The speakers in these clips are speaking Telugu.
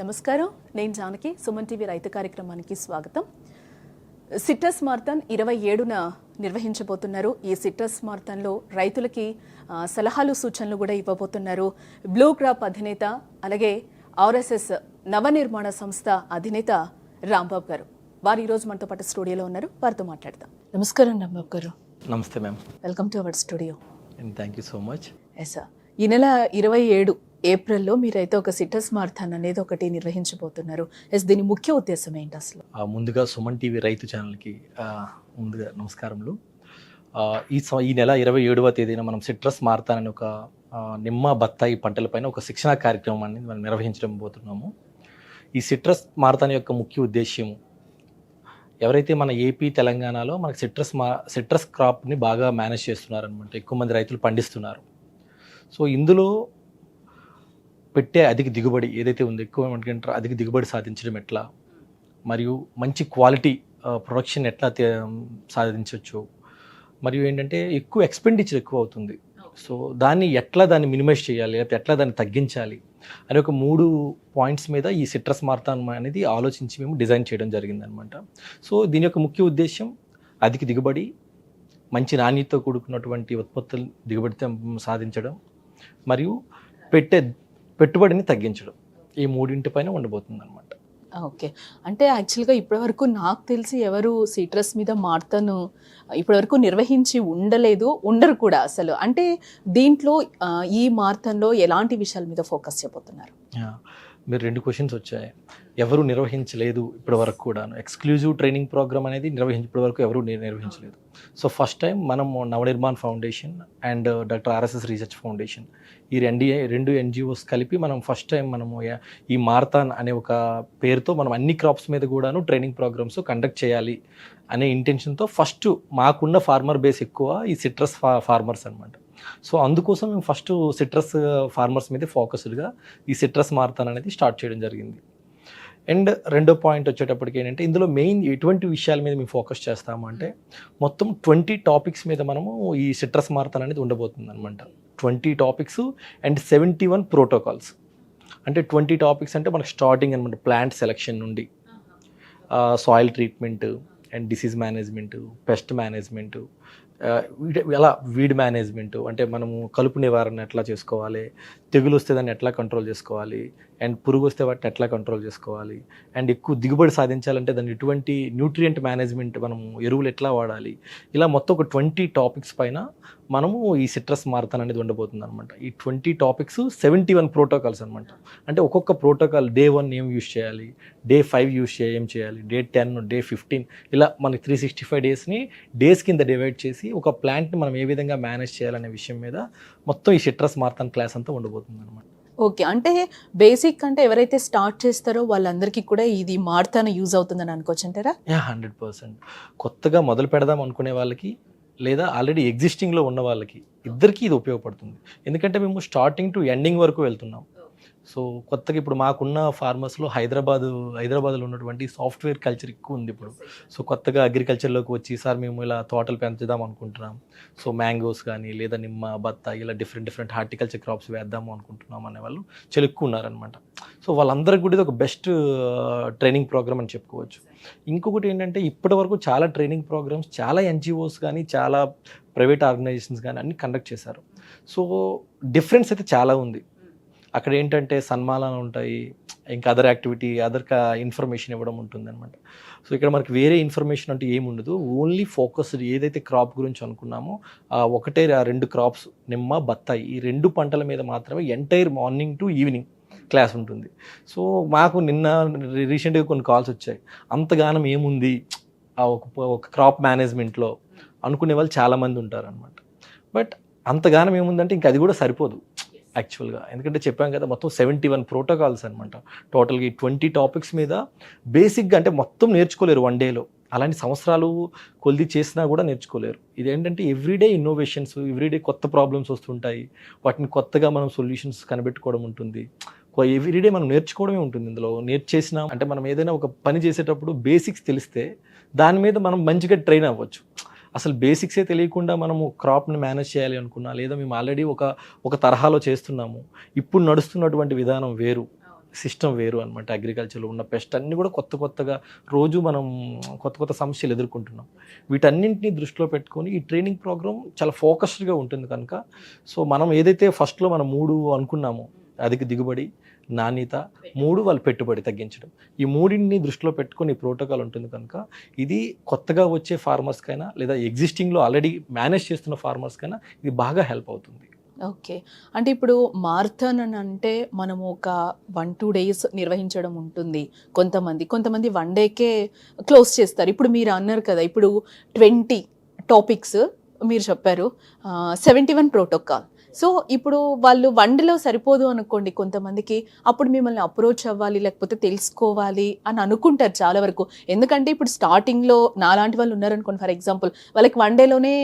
నమస్కారం. నేను జానకి సుమన్ టీవీ రైతు కార్యక్రమానికి స్వాగతం. సిట్రస్ మార్థన్ ఇరవై ఏడున నిర్వహించబోతున్నారు. ఈ సిట్రస్ మార్థన్లో రైతులకి సలహాలు సూచనలు కూడా ఇవ్వబోతున్నారు. బ్లూ క్రాప్ అధినేత అలాగే ఆర్ఎస్ఎస్ నవనిర్మాణ సంస్థ అధినేత రాంబాబు గారు. వారు ఈరోజు మనతో పాటు స్టూడియోలో ఉన్నారు. వారితో మాట్లాడదాం. నమస్కారం రాంబాబు గారు. నమస్తే ma'am. Welcome to our studio. Thank you so much yes sir ఈ నెల ఇరవై ఏడు ఏప్రిల్లో మీరైతే ఒక సిటస్ మార్థాన్ అనేది ఒకటి నిర్వహించబోతున్నారు. ఎస్ దీని ముఖ్య ఉద్దేశం ఏంటి అసలు? ముందుగా సుమన్ టీవీ రైతు ఛానల్కి ముందుగా నమస్కారములు. ఈ ఈ నెల ఇరవై ఏడవ తేదీన మనం సిట్రస్ మారతాన్ అనే ఒక నిమ్మ బత్తాయి పంటలపైన ఒక శిక్షణా కార్యక్రమాన్ని మనం నిర్వహించడం పోతున్నాము. ఈ సిట్రస్ మారతాన్ యొక్క ముఖ్య ఉద్దేశ్యం ఎవరైతే మన ఏపీ తెలంగాణలో మనకి సిట్రస్ మా సిట్రస్ క్రాప్ని బాగా మేనేజ్ చేస్తున్నారనమాట ఎక్కువ మంది రైతులు పండిస్తున్నారు. సో ఇందులో పెట్టే అధిక దిగుబడి ఏదైతే ఉందో ఎక్కువ మనకంటారు అధిక దిగుబడి సాధించడం ఎట్లా? మరియు మంచి క్వాలిటీ ప్రొడక్షన్ ఎట్లా సాధించవచ్చు మరియు ఏంటంటే ఎక్కువ ఎక్స్పెండిచర్ ఎక్కువ అవుతుంది. సో దాన్ని ఎట్లా దాన్ని మినిమైజ్ చేయాలి? లేకపోతే ఎట్లా దాన్ని తగ్గించాలి? అనే ఒక మూడు పాయింట్స్ మీద ఈ సిట్రస్ మార్తాన్ అనేది ఆలోచించి మేము డిజైన్ చేయడం జరిగిందనమాట. సో దీని యొక్క ముఖ్య ఉద్దేశం అధిక దిగుబడి మంచి నాణ్యతతో కూడుకున్నటువంటి ఉత్పత్తులు దిగుబడి సాధించడం మరియు పెట్టే పెట్టుబడిని తగ్గించడం. ఈ మూడింటిపైన ఉండబోతుంది అనమాట ఓకే. అంటే యాక్చువల్గా ఇప్పటివరకు నాకు తెలిసి ఎవరు సిట్రస్ మీద మార్తను ఇప్పటివరకు నిర్వహించి ఉండలేదు ఉండరు కూడా అసలు. అంటే దీంట్లో ఈ మార్తంలో ఎలాంటి విషయాల మీద ఫోకస్ చేయబోతున్నారు. మీరు రెండు క్వశ్చన్స్ వచ్చాయి. ఎవరు నిర్వహించలేదు ఇప్పటి వరకు కూడా ఎక్స్క్లూజివ్ ట్రైనింగ్ ప్రోగ్రామ్ అనేది నిర్వహించి ఇప్పటి వరకు ఎవరు నిర్వహించలేదు. సో ఫస్ట్ టైం మనం Navnirman foundation and doctor RSS research foundation ఈ రెండు రెండు ఎన్జిఓస్ కలిపి మనం ఫస్ట్ టైం మనము ఈ మార్తాన్ అనే ఒక పేరుతో మనం అన్ని క్రాప్స్ మీద కూడాను ట్రైనింగ్ ప్రోగ్రామ్స్ కండక్ట్ చేయాలి అనే ఇంటెన్షన్తో ఫస్ట్ మాకున్న ఫార్మర్ బేస్ ఎక్కువ ఈ సిట్రస్ ఫా ఫార్మర్స్ అనమాట సో అందుకోసం మేము ఫస్ట్ సిట్రస్ ఫార్మర్స్ మీద ఫోకస్డ్గా ఈ సిట్రస్ మారథాన్ అనేది స్టార్ట్ చేయడం జరిగింది. అండ్ రెండో పాయింట్ వచ్చేటప్పటికి ఏంటంటే ఇందులో మెయిన్ ఎటువంటి విషయాల మీద మేము ఫోకస్ చేస్తాము అంటే మొత్తం ట్వంటీ టాపిక్స్ మీద మనము ఈ సిట్రస్ మారథాన్ అనేది ఉండబోతుంది అనమాట twenty topics and seventy one protocols. అంటే ట్వంటీ టాపిక్స్ అంటే మనకు స్టార్టింగ్ అనమాట ప్లాంట్ సెలెక్షన్ నుండి. Soil treatment and disease management pest management ఎలా వీడ్ మేనేజ్మెంట్? అంటే మనము కలుపు నివారణ ఎట్లా చేసుకోవాలి? తెగులు వస్తే దాన్ని ఎట్లా కంట్రోల్ చేసుకోవాలి? అండ్ పురుగు వస్తే వాటిని ఎట్లా కంట్రోల్ చేసుకోవాలి? అండ్ ఎక్కువ దిగుబడి సాధించాలంటే దాన్ని ఎటువంటి న్యూట్రియంట్ మేనేజ్మెంట్ మనం ఎరువులు ఎట్లా వాడాలి? ఇలా మొత్తం ఒక ట్వంటీ టాపిక్స్ పైన మనము ఈ సిట్రస్ మారతాన్ అనేది ఉండబోతుంది అనమాట ఈ twenty topics seventy one protocols అనమాట అంటే ఒక్కొక్క ప్రోటోకాల్ డే వన్ ఏం యూస్ చేయాలి? డే ఫైవ్ యూస్ చేయ ఏం చేయాలి? డే టెన్ డే ఫిఫ్టీన్ ఇలా మనకి త్రీ సిక్స్టీ ఫైవ్ డేస్ని డేస్ కింద డివైడ్ చేసి ఒక ప్లాంట్ని మనం ఏ విధంగా మేనేజ్ చేయాలనే విషయం మీద మొత్తం ఈ సిట్రస్ మారతాన్ క్లాస్ అంతా ఉండబోతుంది అనమాట ఓకే. అంటే బేసిక్ అంటే ఎవరైతే స్టార్ట్ చేస్తారో వాళ్ళందరికీ కూడా ఇది మార్తాన యూజ్ అవుతుందని అనుకోవచ్చు అంటారా? Yeah hundred percent. కొత్తగా మొదలు పెడదాం అనుకునే వాళ్ళకి లేదా ఆల్రెడీ ఎగ్జిస్టింగ్లో ఉన్న వాళ్ళకి ఇద్దరికీ ఇది ఉపయోగపడుతుంది. ఎందుకంటే మేము స్టార్టింగ్ టు ఎండింగ్ వరకు వెళ్తున్నాం. సో కొత్తగా ఇప్పుడు మాకున్న ఫార్మర్స్లో హైదరాబాద్ హైదరాబాద్లో ఉన్నటువంటి సాఫ్ట్వేర్ కల్చర్ ఎక్కువ ఉంది ఇప్పుడు. సో కొత్తగా అగ్రికల్చర్లోకి వచ్చి సార్ మేము ఇలా తోటలు పెంచుదాం అనుకుంటున్నాం. సో మ్యాంగోస్ కానీ లేదా నిమ్మ బత్త ఇలా డిఫరెంట్ డిఫరెంట్ హార్టికల్చర్ క్రాప్స్ వేద్దాము అనుకుంటున్నాం అనే వాళ్ళు చాలా ఎక్కువ ఉన్నారనమాట సో వాళ్ళందరికీ కూడా ఇది ఒక బెస్ట్ ట్రైనింగ్ ప్రోగ్రామ్ అని చెప్పుకోవచ్చు. ఇంకొకటి ఏంటంటే ఇప్పటి వరకు చాలా ట్రైనింగ్ ప్రోగ్రామ్స్ చాలా ఎన్జిఓస్ కానీ చాలా ప్రైవేట్ ఆర్గనైజేషన్స్ కానీ అన్ని కండక్ట్ చేశారు. సో డిఫరెన్స్ అయితే చాలా ఉంది. అక్కడ ఏంటంటే సన్మానాలు ఉంటాయి ఇంకా అదర్ యాక్టివిటీ అదర్ ఇన్ఫర్మేషన్ ఇవ్వడం ఉంటుంది అనమాట సో ఇక్కడ మనకి వేరే ఇన్ఫర్మేషన్ అంటే ఏమి ఉండదు. ఓన్లీ ఫోకస్డ్ ఏదైతే క్రాప్ గురించి అనుకున్నామో ఆ ఒకటే ఆ రెండు క్రాప్స్ నిమ్మ బత్తాయి ఈ రెండు పంటల మీద మాత్రమే entire morning to evening class ఉంటుంది. సో మాకు నిన్న రీసెంట్గా కొన్ని కాల్స్ వచ్చాయి. అంతగానం ఏముంది? ఆ ఒక ఒక క్రాప్ మేనేజ్మెంట్లో అనుకునే వాళ్ళు చాలామంది ఉంటారనమాట బట్ అంతగానం ఏముందంటే ఇంకా అది కూడా సరిపోదు. యాక్చువల్గా ఎందుకంటే చెప్పాం కదా మొత్తం సెవెంటీ వన్ ప్రోటోకాల్స్ అనమాట టోటల్గా ఈ ట్వంటీ టాపిక్స్ మీద బేసిక్గా అంటే మొత్తం నేర్చుకోలేరు వన్ డేలో అలాంటి సంవత్సరాలు కొలిది చేసినా కూడా నేర్చుకోలేరు. ఇదేంటంటే ఎవ్రీడే ఇన్నోవేషన్స్ ఎవ్రీడే కొత్త ప్రాబ్లమ్స్ వస్తుంటాయి. వాటిని కొత్తగా మనం సొల్యూషన్స్ కనిపెట్టుకోవడం ఉంటుంది. ఎవ్రీడే మనం నేర్చుకోవడమే ఉంటుంది ఇందులో. నేర్చేసిన అంటే మనం ఏదైనా ఒక పని చేసేటప్పుడు బేసిక్స్ తెలిస్తే దాని మీద మనం మంచిగా ట్రైన్ అవ్వచ్చు. అసలు బేసిక్సే తెలియకుండా మనము క్రాప్ని మేనేజ్ చేయాలి అనుకున్నా లేదా మేము ఆల్రెడీ ఒక ఒక తరహాలో చేస్తున్నాము. ఇప్పుడు నడుస్తున్నటువంటి విధానం వేరు. సిస్టమ్ వేరు అనమాట అగ్రికల్చర్లో ఉన్న పెస్ట్ అన్నీ కూడా కొత్త కొత్తగా రోజు మనం కొత్త కొత్త సమస్యలు ఎదుర్కొంటున్నాం. వీటన్నింటినీ దృష్టిలో పెట్టుకొని ఈ ట్రైనింగ్ ప్రోగ్రామ్ చాలా ఫోకస్డ్గా ఉంటుంది కనుక. సో మనం ఏదైతే ఫస్ట్లో మనం మూడు అనుకున్నామో అధిక దిగుబడి నాణ్యత మూడు వాళ్ళు పెట్టుబడి తగ్గించడం. ఈ మూడింటిని దృష్టిలో పెట్టుకుని ప్రోటోకాల్ ఉంటుంది కనుక ఇది కొత్తగా వచ్చే ఫార్మర్స్కైనా లేదా ఎగ్జిస్టింగ్లో ఆల్రెడీ మేనేజ్ చేస్తున్న ఫార్మర్స్కైనా ఇది బాగా హెల్ప్ అవుతుంది. ఓకే. అంటే ఇప్పుడు మార్థన్ అని అంటే మనము ఒక వన్ టూ డేస్ నిర్వహించడం ఉంటుంది కొంతమంది. కొంతమంది వన్ డేకే క్లోజ్ చేస్తారు. ఇప్పుడు మీరు అన్నారు కదా ఇప్పుడు ట్వంటీ టాపిక్స్ మీరు చెప్పారు. సెవెంటీ వన్ ప్రోటోకాల్ సో ఇప్పుడు వాళ్ళు వన్డేలో సరిపోదు అనుకోండి కొంతమందికి అప్పుడు మిమ్మల్ని అప్రోచ్ అవ్వాలి లేకపోతే తెలుసుకోవాలి అని అనుకుంటారు చాలా వరకు. ఎందుకంటే ఇప్పుడు స్టార్టింగ్లో నాలాంటి వాళ్ళు ఉన్నారనుకోండి ఫర్ ఎగ్జాంపుల్ వాళ్ళకి వన్ డేలోనే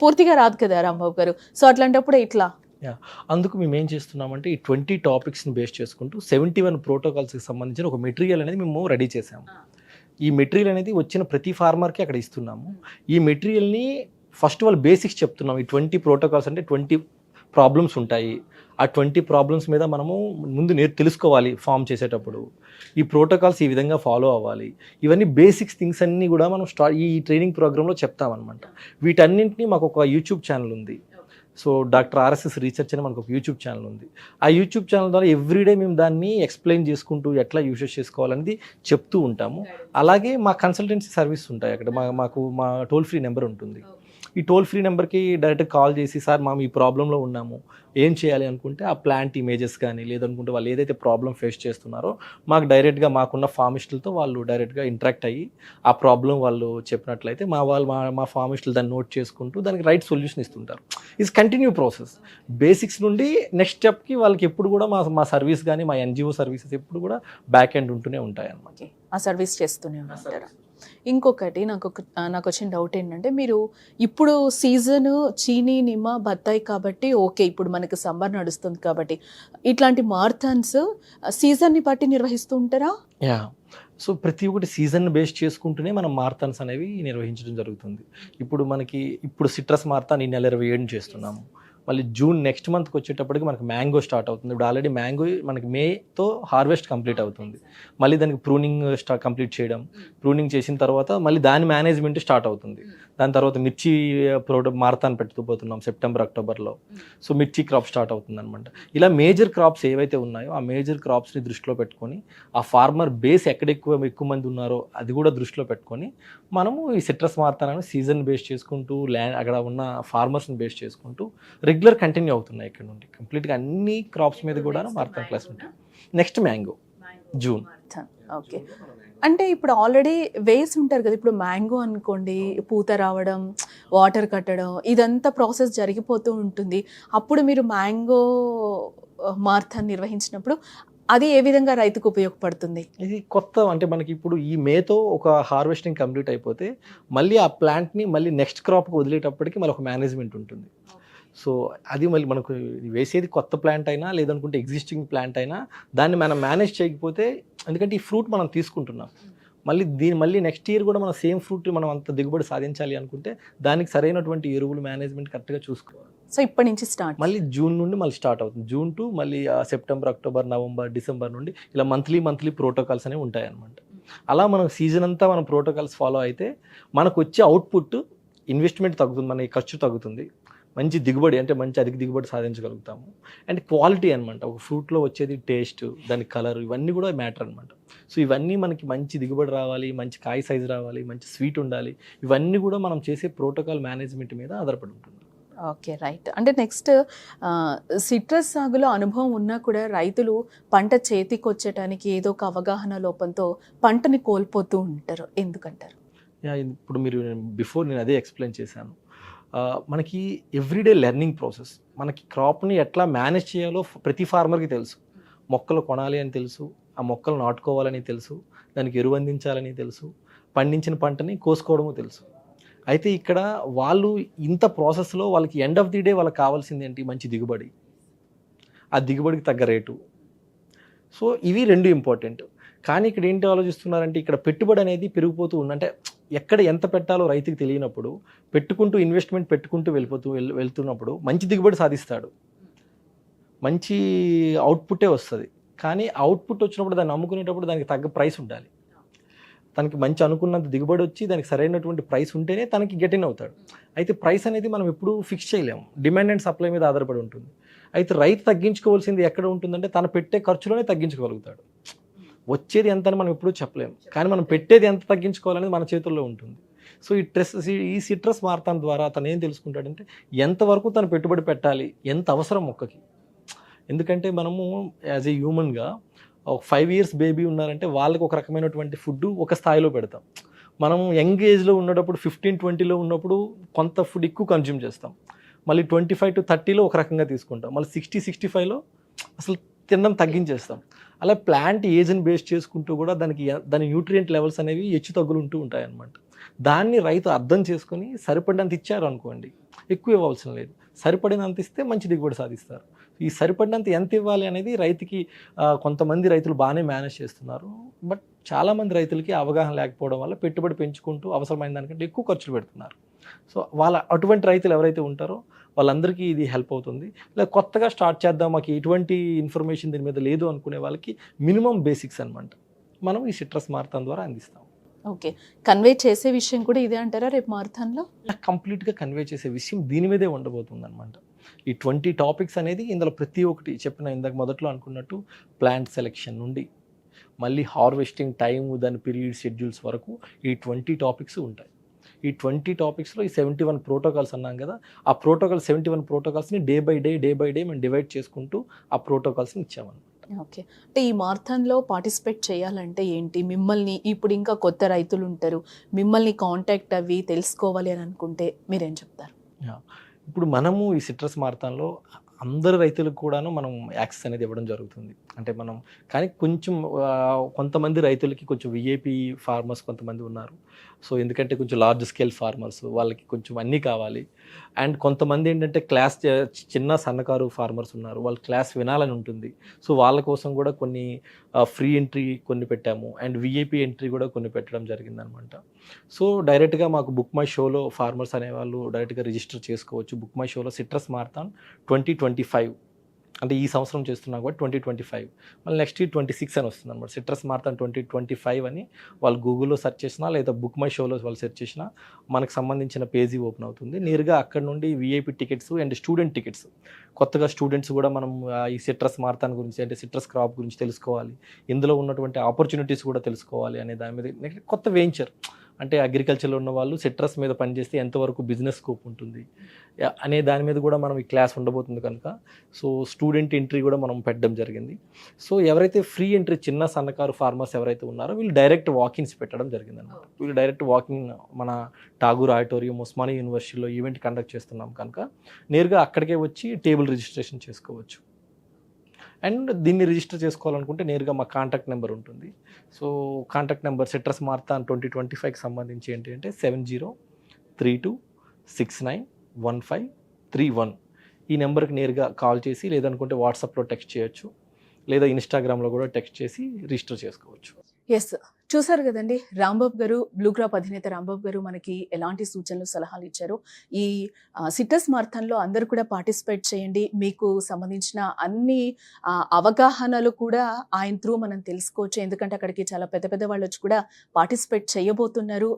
పూర్తిగా రాదు కదా రాంబాబు గారు. సో అట్లాంటప్పుడు ఇట్లా అందుకు మేము ఏం చేస్తున్నామంటే ఈ ట్వంటీ టాపిక్స్ని బేస్ చేసుకుంటూ సెవెంటీ వన్ ప్రోటోకాల్స్కి సంబంధించిన ఒక మెటీరియల్ అనేది మేము రెడీ చేసాము ఈ మెటీరియల్ అనేది వచ్చిన ప్రతి ఫార్మర్కి అక్కడ ఇస్తున్నాము. ఈ మెటీరియల్ని ఫస్ట్ వాళ్ళు బేసిక్స్ చెప్తున్నాం. ఈ ట్వంటీ ప్రోటోకాల్స్ అంటే ట్వంటీ ప్రాబ్లమ్స్ ఉంటాయి. ఆ ట్వంటీ ప్రాబ్లమ్స్ మీద మనము ముందు నేర్ తెలుసుకోవాలి ఫామ్ చేసేటప్పుడు. ఈ ప్రోటోకాల్స్ ఈ విధంగా ఫాలో అవ్వాలి. ఇవన్నీ బేసిక్స్ థింగ్స్ అన్నీ కూడా మనం స్టార్ట్ ఈ ట్రైనింగ్ ప్రోగ్రాంలో చెప్తామన్నమాట. వీటన్నింటినీ మాకు ఒక యూట్యూబ్ ఛానల్ ఉంది. సో డాక్టర్ ఆర్ఎస్ఎస్ రీసెర్చ్ అని మనకు ఒక యూట్యూబ్ ఛానల్ ఉంది. ఆ యూట్యూబ్ ఛానల్ ద్వారా ఎవ్రీడే మేము దాన్ని ఎక్స్ప్లెయిన్ చేసుకుంటూ ఎట్లా యూసెస్ చేసుకోవాలనేది చెప్తూ ఉంటాము. అలాగే మా కన్సల్టెన్సీ సర్వీస్ ఉంటాయి అక్కడ. మా మాకు మా టోల్ ఫ్రీ నెంబర్ ఉంటుంది. ఈ టోల్ ఫ్రీ నెంబర్కి డైరెక్ట్ కాల్ చేసి సార్ మేము ఈ ప్రాబ్లంలో ఉన్నాము. ఏం చేయాలి? అనుకుంటే ఆ ప్లాంట్ ఇమేజెస్ కానీ లేదనుకుంటే వాళ్ళు ఏదైతే ప్రాబ్లం ఫేస్ చేస్తున్నారో మాకు డైరెక్ట్గా మాకున్న ఫార్మిస్టులతో వాళ్ళు డైరెక్ట్గా ఇంటరాక్ట్ అయ్యి ఆ ప్రాబ్లం వాళ్ళు చెప్పినట్లయితే మా వాళ్ళు మా మా ఫార్మిస్టులు దాన్ని నోట్ చేసుకుంటూ దానికి రైట్ సొల్యూషన్ ఇస్తుంటారు. ఇట్స్ కంటిన్యూ ప్రాసెస్ బేసిక్స్ నుండి నెక్స్ట్ స్టెప్కి వాళ్ళకి ఎప్పుడు కూడా మా మా సర్వీస్ కానీ మా ఎన్జిఓ సర్వీసెస్ ఎప్పుడు కూడా బ్యాక్ ఎండ్ ఉంటూనే ఉంటాయి అన్నమాట ఆ సర్వీస్ చేస్తూనే ఉంటారా. ఇంకొకటి నాకు ఒక నాకు వచ్చిన డౌట్ ఏంటంటే మీరు ఇప్పుడు సీజన్ చీనీ నిమ్మ బత్తాయి కాబట్టి ఓకే ఇప్పుడు మనకి సమ్మర్ నడుస్తుంది కాబట్టి. ఇట్లాంటి మార్థన్స్ సీజన్ని బట్టి నిర్వహిస్తూ ఉంటారా? యా. సో ప్రతి ఒక్కటి సీజన్ బేస్ చేసుకుంటూనే మనం మార్థన్స్ అనేవి నిర్వహించడం జరుగుతుంది. ఇప్పుడు మనకి ఇప్పుడు సిట్రస్ మార్థాన్ ఈ నెల ఇరవై ఏడు చేస్తున్నాము. మళ్ళీ జూన్ నెక్స్ట్ మంత్కి వచ్చేటప్పటికి మనకి మ్యాంగో స్టార్ట్ అవుతుంది. ఇప్పుడు ఆల్రెడీ మ్యాంగో మనకి మేతో హార్వెస్ట్ కంప్లీట్ అవుతుంది. మళ్ళీ దానికి ప్రూనింగ్ స్టా కంప్లీట్ చేయడం. ప్రూనింగ్ చేసిన తర్వాత మళ్ళీ దాని మేనేజ్మెంట్ స్టార్ట్ అవుతుంది. దాని తర్వాత మిర్చి ప్రోడక్ట్ మారథాన్ పెట్టుతూ పోతున్నాం సెప్టెంబర్ అక్టోబర్లో సో మిర్చి క్రాప్ స్టార్ట్ అవుతుంది అనమాట ఇలా మేజర్ క్రాప్స్ ఏవైతే ఉన్నాయో ఆ మేజర్ క్రాప్స్ని దృష్టిలో పెట్టుకొని ఆ ఫార్మర్ బేస్ ఎక్కడ ఎక్కువ ఎక్కువ మంది ఉన్నారో అది కూడా దృష్టిలో పెట్టుకొని మనము ఈ సిట్రస్ మారథాన్ సీజన్ బేస్ చేసుకుంటూ ల్యాండ్ అక్కడ ఉన్న ఫార్మర్స్ని బేస్ చేసుకుంటూ రెగ్యులర్ కంటిన్యూ అవుతున్నాయి ఇక్కడ నుండి. కంప్లీట్గా అన్ని క్రాప్స్ మీద కూడా మారథాన్ క్లాస్ ఉంటాయి. Next mango June okay. అంటే ఇప్పుడు ఆల్రెడీ వేసి ఉంటారు కదా. ఇప్పుడు మ్యాంగో అనుకోండి పూత రావడం వాటర్ కట్టడం ఇదంతా ప్రాసెస్ జరిగిపోతూ ఉంటుంది. అప్పుడు మీరు మ్యాంగో మార్థన్ నిర్వహించినప్పుడు అది ఏ విధంగా రైతుకు ఉపయోగపడుతుంది? ఇది కొత్త అంటే మనకి ఇప్పుడు ఈ మేతో ఒక హార్వెస్టింగ్ కంప్లీట్ అయిపోతే మళ్ళీ ఆ ప్లాంట్ని మళ్ళీ నెక్స్ట్ క్రాప్కి వదిలేటప్పటికి మళ్ళీ ఒక మేనేజ్మెంట్ ఉంటుంది. సో అది మళ్ళీ మనకు వేసేది కొత్త ప్లాంట్ అయినా లేదనుకుంటే ఎగ్జిస్టింగ్ ప్లాంట్ అయినా దాన్ని మనం మేనేజ్ చేయకపోతే ఎందుకంటే ఈ ఫ్రూట్ మనం తీసుకుంటున్నాం. మళ్ళీ దీని మళ్ళీ నెక్స్ట్ ఇయర్ కూడా మనం సేమ్ ఫ్రూట్ మనం అంత దిగుబడి సాధించాలి అనుకుంటే దానికి సరైనటువంటి ఎరువులు మేనేజ్మెంట్ కరెక్ట్గా చూసుకోవాలి. సో ఇప్పటి నుంచి స్టార్ట్. మళ్ళీ జూన్ నుండి మళ్ళీ స్టార్ట్ అవుతుంది. జూన్ టు మళ్ళీ సెప్టెంబర్ అక్టోబర్ నవంబర్ డిసెంబర్ నుండి ఇలా మంత్లీ మంత్లీ ప్రోటోకాల్స్ అనేవి ఉంటాయి అన్నమాట అలా మనం సీజన్ అంతా మనం ప్రోటోకాల్స్ ఫాలో అయితే మనకు వచ్చే అవుట్పుట్ ఇన్వెస్ట్మెంట్ తగ్గుతుంది. మన ఖర్చు తగ్గుతుంది. మంచి దిగుబడి అంటే మంచి అధిక దిగుబడి సాధించగలుగుతాము. అండ్ క్వాలిటీ అనమాట ఒక ఫ్రూట్లో వచ్చేది టేస్ట్ దాని కలర్ ఇవన్నీ కూడా మ్యాటర్ అనమాట సో ఇవన్నీ మనకి మంచి దిగుబడి రావాలి మంచి కాయ సైజు రావాలి మంచి స్వీట్ ఉండాలి ఇవన్నీ కూడా మనం చేసే ప్రోటోకాల్ మేనేజ్మెంట్ మీద ఆధారపడి ఉంటుంది. Okay right. అంటే నెక్స్ట్ సిట్రస్ సాగులో అనుభవం ఉన్నా కూడా రైతులు పంట చేతికి వచ్చేటానికి ఏదో ఒక అవగాహన లోపంతో పంటని కోల్పోతూ ఉంటారు. ఎందుకంటారు? యా ఇప్పుడు మీరు బిఫోర్ నేను అదే ఎక్స్ప్లెయిన్ చేశాను. మనకి ఎవ్రీడే లెర్నింగ్ ప్రాసెస్ మనకి క్రాప్ని ఎట్లా మేనేజ్ చేయాలో ప్రతి ఫార్మర్కి తెలుసు. మొక్కలు కొనాలి అని తెలుసు. ఆ మొక్కలు నాటుకోవాలని తెలుసు. దానికి ఎరువు అందించాలని తెలుసు. పండించిన పంటని కోసుకోవడము తెలుసు. అయితే ఇక్కడ వాళ్ళు ఇంత ప్రాసెస్లో వాళ్ళకి ఎండ్ ఆఫ్ ది డే వాళ్ళకి కావాల్సింది ఏంటి? మంచి దిగుబడి. ఆ దిగుబడికి తగ్గ రేటు. సో ఇవి రెండు ఇంపార్టెంట్ కానీ ఇక్కడ ఏంటి ఆలోచిస్తున్నారంటే ఇక్కడ పెట్టుబడి అనేది పెరిగిపోతూ ఉంది అంటే ఎక్కడ ఎంత పెట్టాలో రైతుకి తెలియనప్పుడు పెట్టుకుంటూ ఇన్వెస్ట్మెంట్ పెట్టుకుంటూ వెళ్ళిపోతూ వెళ్- వెళ్తున్నప్పుడు మంచి దిగుబడి సాధిస్తాడు. మంచి అవుట్పుట్టే వస్తుంది. కానీ అవుట్పుట్ వచ్చినప్పుడు దాన్ని అమ్ముకునేటప్పుడు దానికి తగ్గ ప్రైస్ ఉండాలి. తనకి మంచి అనుకున్నంత దిగుబడి వచ్చి దానికి సరైనటువంటి ప్రైస్ ఉంటేనే తనకి గెట్ ఇన్ అవుతాడు. అయితే ప్రైస్ అనేది మనం ఎప్పుడూ ఫిక్స్ చేయలేము. డిమాండ్ అండ్ సప్లై మీద ఆధారపడి ఉంటుంది. అయితే రైతు తగ్గించుకోవాల్సింది ఎక్కడ ఉంటుందంటే తను పెట్టే ఖర్చులోనే తగ్గించుకోగలుగుతాడు. వచ్చేది ఎంత అని మనం ఎప్పుడూ చెప్పలేము. కానీ మనం పెట్టేది ఎంత తగ్గించుకోవాలనేది మన చేతుల్లో ఉంటుంది. సో ఈ ట్రెస్ ఈ సిట్రస్ మారతాన్ ద్వారా తను ఏం తెలుసుకుంటాడంటే ఎంతవరకు తను పెట్టుబడి పెట్టాలి ఎంత అవసరం మొక్కకి ఎందుకంటే మనము యాజ్ ఏ హ్యూమన్గా ఒక ఫైవ్ ఇయర్స్ బేబీ ఉన్నారంటే వాళ్ళకి ఒక రకమైనటువంటి ఫుడ్ ఒక స్థాయిలో పెడతాం. మనం యంగ్ ఏజ్లో ఉన్నప్పుడు ఫిఫ్టీన్ ట్వంటీలో ఉన్నప్పుడు కొంత ఫుడ్ ఎక్కువ కన్జ్యూమ్ చేస్తాం. మళ్ళీ ట్వంటీ ఫైవ్ టు థర్టీలో ఒక రకంగా తీసుకుంటాం. మళ్ళీ సిక్స్టీ సిక్స్టీ ఫైవ్లో అసలు తినడం తగ్గించేస్తాం. అలా ప్లాంట్ ఏజ్ని బేస్ చేసుకుంటూ కూడా దానికి దాని న్యూట్రియంట్ లెవెల్స్ అనేవి హెచ్చు తగ్గులు ఉంటూ ఉంటాయన్నమాట. దాన్ని రైతు అర్థం చేసుకొని సరిపడినంత ఇచ్చారు అనుకోండి ఎక్కువ ఇవ్వాల్సిన లేదు. సరిపడినంత ఇస్తే మంచి దిగుబడి సాధిస్తారు. ఈ సరిపడినంత ఎంత ఇవ్వాలి అనేది రైతుకి కొంతమంది రైతులు బాగానే మేనేజ్ చేస్తున్నారు. బట్ చాలామంది రైతులకి అవగాహన లేకపోవడం వల్ల పెట్టుబడి పెంచుకుంటూ అవసరమైన దానికంటే ఎక్కువ ఖర్చులు పెడుతున్నారు. సో వాళ్ళ అటువంటి రైతులు ఎవరైతే ఉంటారో వాళ్ళందరికీ ఇది హెల్ప్ అవుతుంది. లేదా కొత్తగా స్టార్ట్ చేద్దాం మాకు ఎటువంటి ఇన్ఫర్మేషన్ దీని మీద లేదు అనుకునే వాళ్ళకి మినిమం బేసిక్స్ అనమాట మనం ఈ సిట్రస్ మారతాన్ ద్వారా అందిస్తాం. ఓకే. కన్వే చేసే విషయం కూడా ఇదే అంటారా రేపు మారథాన్లో? కంప్లీట్గా కన్వే చేసే విషయం దీని మీదే ఉండబోతుంది అనమాట ఈ ట్వంటీ టాపిక్స్ అనేది ఇందులో ప్రతి ఒక్కటి చెప్పిన ఇందాక మొదట్లో అనుకున్నట్టు ప్లాంట్ సెలెక్షన్ నుండి మళ్ళీ హార్వెస్టింగ్ టైం దాని పీరియడ్ షెడ్యూల్స్ వరకు ఈ ట్వంటీ టాపిక్స్ ఉంటాయి. ఈ ట్వంటీ టాపిక్స్లో ఈ సెవెంటీ వన్ ప్రోటోకాల్స్ అన్నాం కదా ఆ protocol seventy one ప్రోటోకాల్స్ని day by day day by day మేము డివైడ్ చేసుకుంటూ ఆ ప్రోటోకాల్స్ని ఇచ్చామన్నమాట. ఓకే. అంటే ఈ మారథాన్లో పార్టిసిపేట్ చేయాలంటే ఏంటి? మిమ్మల్ని ఇప్పుడు ఇంకా కొత్త రైతులు ఉంటారు మిమ్మల్ని కాంటాక్ట్ అవి తెలుసుకోవాలి అని అనుకుంటే మీరేం చెప్తారు? ఇప్పుడు మనము ఈ సిట్రస్ మారతాన్లో అందరు రైతులకు కూడాను మనం యాక్సెస్ అనేది ఇవ్వడం జరుగుతుంది. అంటే మనం కానీ కొంచెం కొంతమంది రైతులకి కొంచెం విఏపీ ఫార్మర్స్ కొంతమంది ఉన్నారు. సో ఎందుకంటే కొంచెం లార్జ్ స్కేల్ ఫార్మర్స్ వాళ్ళకి కొంచెం అన్నీ కావాలి. అండ్ కొంతమంది ఏంటంటే క్లాస్ చే- చిన్న సన్నకారు ఫార్మర్స్ ఉన్నారు. వాళ్ళు క్లాస్ వినాలని ఉంటుంది. సో వాళ్ళ కోసం కూడా కొన్ని ఫ్రీ ఎంట్రీ కొన్ని పెట్టాము. అండ్ విఏపీ ఎంట్రీ కూడా కొన్ని పెట్టడం జరిగిందనమాట. సో డైరెక్ట్గా మాకు బుక్ మై షోలో ఫార్మర్స్ అనేవాళ్ళు డైరెక్ట్గా రిజిస్టర్ చేసుకోవచ్చు. బుక్ మై షోలో citrus marathon twenty twenty twenty five. అంటే ఈ సంవత్సరం చేస్తున్నా కూడా ట్వంటీ ట్వంటీ ఫైవ్. మళ్ళీ నెక్స్ట్ ఇయర్ ట్వంటీ సిక్స్ అని వస్తుంది అనమాట citrus marathon twenty twenty five అని వాళ్ళు గూగుల్లో సెర్చ్ చేసినా లేదా బుక్ మై షోలో వాళ్ళు సెర్చ్ చేసినా మనకు సంబంధించిన పేజీ ఓపెన్ అవుతుంది. నేరుగా అక్కడ నుండి VIP tickets and student tickets. కొత్తగా స్టూడెంట్స్ కూడా మనం ఈ సిట్రస్ మారతాన్ గురించి అంటే సిట్రస్ క్రాప్ గురించి తెలుసుకోవాలి. ఇందులో ఉన్నటువంటి ఆపర్చునిటీస్ కూడా తెలుసుకోవాలి అనే దాని మీద. నెక్స్ట్ కొత్త వెంచర్ అంటే అగ్రికల్చర్లో ఉన్న వాళ్ళు సిట్రస్ మీద పనిచేస్తే ఎంతవరకు బిజినెస్ స్కోప్ ఉంటుంది? అనే దాని మీద కూడా మనం ఈ క్లాస్ ఉండబోతుంది కనుక. సో స్టూడెంట్ ఎంట్రీ కూడా మనం పెట్టడం జరిగింది. సో ఎవరైతే ఫ్రీ ఎంట్రీ చిన్న సన్నకారు ఫార్మర్స్ ఎవరైతే ఉన్నారో వీళ్ళు డైరెక్ట్ వాకిన్స్ పెట్టడం జరిగింది అనమాట వీళ్ళు డైరెక్ట్ వాకింగ్ మన ఠాగూర్ ఆడిటోరియం ఉస్మానియా యూనివర్సిటీలో ఈవెంట్ కండక్ట్ చేస్తున్నాం కనుక. నేరుగా అక్కడికే వచ్చి టేబుల్ రిజిస్ట్రేషన్ చేసుకోవచ్చు. అండ్ దీన్ని రిజిస్టర్ చేసుకోవాలనుకుంటే నేరుగా మా కాంటాక్ట్ నెంబర్ ఉంటుంది. So contact number citrus marathon twenty twenty ఫైవ్కి సంబంధించి ఏంటి అంటే seven zero three two six nine one five three one. ఈ నెంబర్కి నేరుగా కాల్ చేసి లేదనుకుంటే వాట్సాప్లో టెక్స్ట్ చేయొచ్చు. లేదా ఇన్స్టాగ్రామ్లో కూడా టెక్స్ట్ చేసి రిజిస్టర్ చేసుకోవచ్చు. ఎస్ చూసారు కదండి రాంబాబు గారు బ్లూ క్రాప్ అధినేత రాంబాబు గారు మనకి ఎలాంటి సూచనలు సలహాలు ఇచ్చారు? ఈ సిటస్ మార్థన్లో అందరూ కూడా పార్టిసిపేట్ చేయండి. మీకు సంబంధించిన అన్ని అవగాహనలు కూడా ఆయన త్రూ మనం తెలుసుకోవచ్చు. ఎందుకంటే అక్కడికి చాలా పెద్ద పెద్ద వాళ్ళు వచ్చి కూడా పార్టిసిపేట్ చేయబోతున్నారు.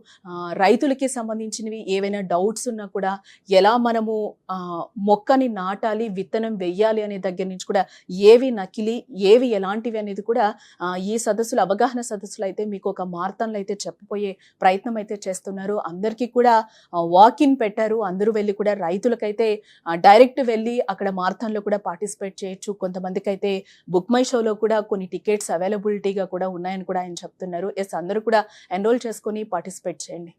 రైతులకి సంబంధించినవి ఏవైనా డౌట్స్ ఉన్నా కూడా ఎలా మనము మొక్కని నాటాలి విత్తనం వెయ్యాలి అనే దగ్గర నుంచి కూడా ఏవి నకిలీ ఏవి ఎలాంటివి అనేది కూడా ఈ సదస్సులు అవగాహన సదస్సులు అయితే మీకు ఒక మార్తంలో అయితే చెప్పబోయే ప్రయత్నం అయితే చేస్తున్నారు. అందరికీ కూడా వాక్ ఇన్ పెట్టారు. అందరూ వెళ్ళి కూడా రైతులకైతే డైరెక్ట్ వెళ్ళి అక్కడ మార్థన్లో కూడా పార్టిసిపేట్ చేయొచ్చు. కొంతమందికి అయితే బుక్ మై షోలో కూడా కొన్ని టికెట్స్ అవైలబిలిటీగా కూడా ఉన్నాయని కూడా ఆయన చెప్తున్నారు. ఎస్ అందరూ కూడా ఎన్రోల్ చేసుకొని పార్టిసిపేట్ చేయండి.